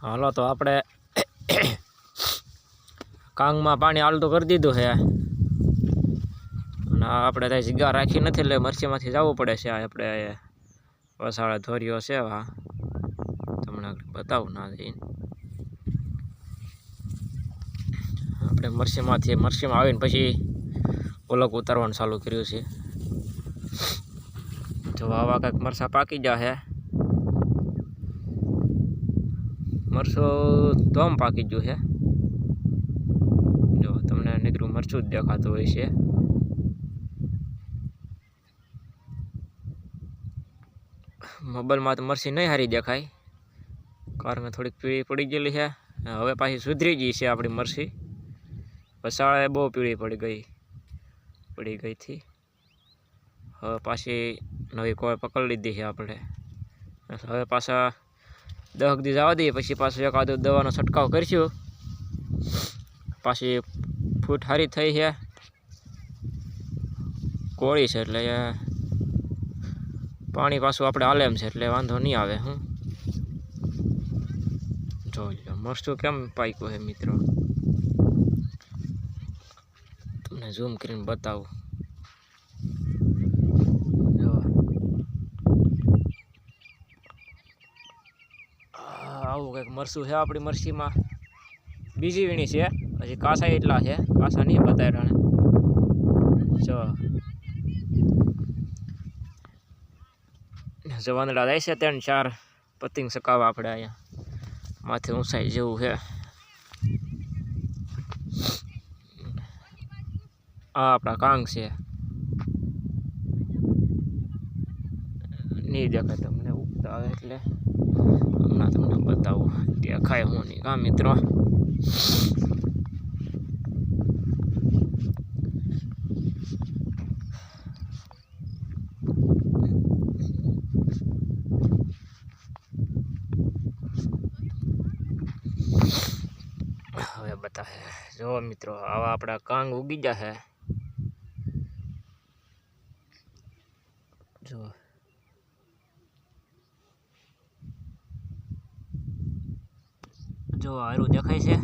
હાલો, તો આપણે કાંગમાં પાણી હાલતું કરી દીધું છે. અને આપણે ત્યાં જગ્યા રાખી નથી, એટલે મરચીમાંથી જવું પડે છે. આપણે વસાળે ધોરીઓ છે હા તમને બતાવું ના જઈને. આપણે મરસીમાંથી મરસીમાં આવીને પછી ઓલક ઉતારવાનું ચાલુ કર્યું છે. જો આવા કંઈક મરસા પાકી ગયા છે મરચું આમ પાકી ગયું છે. જો, તમને નીકળું મરચું જ દેખાતું હોય છે. મોબાઈલમાં તો મરસી નહીં સારી દેખાય. કારમાં થોડીક પીળી પડી ગયેલી છે. હવે પાછી સુધરી ગઈ છે આપણી મરસી વસાળે બહુ પીળી પડી ગઈ પડી ગઈ હતી. હવે પાછી નવી કોઈ પકડી લીધી છે આપણે. હવે પાછા દસ દી જવા દઈએ, પછી પાછું એકાદો દવાનો છંટકાવ કરીશું. પાછી ફૂટ સારી થઈ છે. કોળી છે એટલે પાણી પાછું આપણે આલેમ છે, એટલે વાંધો નહીં આવે, હું. જોઈ લો, મરચું કેમ પાક્યું છે મિત્રો? તમને ઝૂમ કરીને બતાવું જો આ આવું કંઈક મરસું છે આપણી મરસીમાં. બીજી વીણી છે. હજી કાસા એટલા છે. કાસા નહીં બતાવ્યા જો જો. વાંદડા જાય છે ત્રણ ચાર. પતિંગ સકાવા આપણે અહીંયા. માથે ઊંચાઈ જેવું છે. આ આપણા કાંગ છે. નહીં દેખાય તમને, ઉગતા આવે એટલે. હમણાં તમને બતાવું દેખાય હું નહીં. કા મિત્રો. હવે બતાવે. જો મિત્રો આવા આપણા કાંગ ઉગી જશે જો જો હારું દેખાય છે.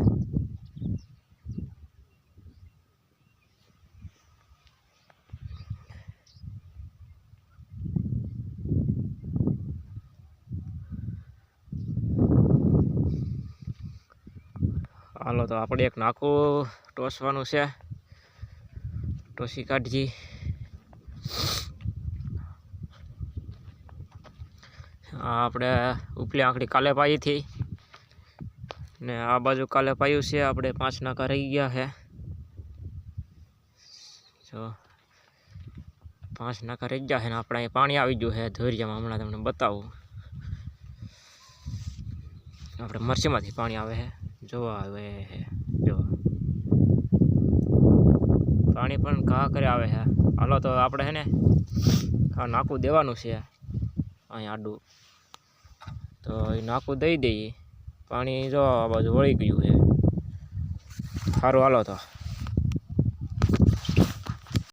હાલો તો આપણે એક નાખું ટોસવાનું છે. ટોસી કાઢી આપણે ઉપલી આંકડી કાલે પાઈ હતી ને આ બાજુ કાલે પાયું છે, આપણે પાંચ નાકા રહી ગયા છે જો. પાંચ નાકા રહી ગયા છે ને આપણે પાણી આવી ગયું છે ધોરિયામાં. હમણાં તમને બતાવું. આપણે મરચીમાંથી પાણી આવે છે જોવા આવે છે જોવા પાણી પણ ઘા કરે આવે છે હાલો તો આપણે છે ને આ નાખું દેવાનું છે. અહીં આડું. તો નાકું દઈ દઈએ. પાણી જો આ બાજુ વળી ગયું છે. સારું હાલો તો.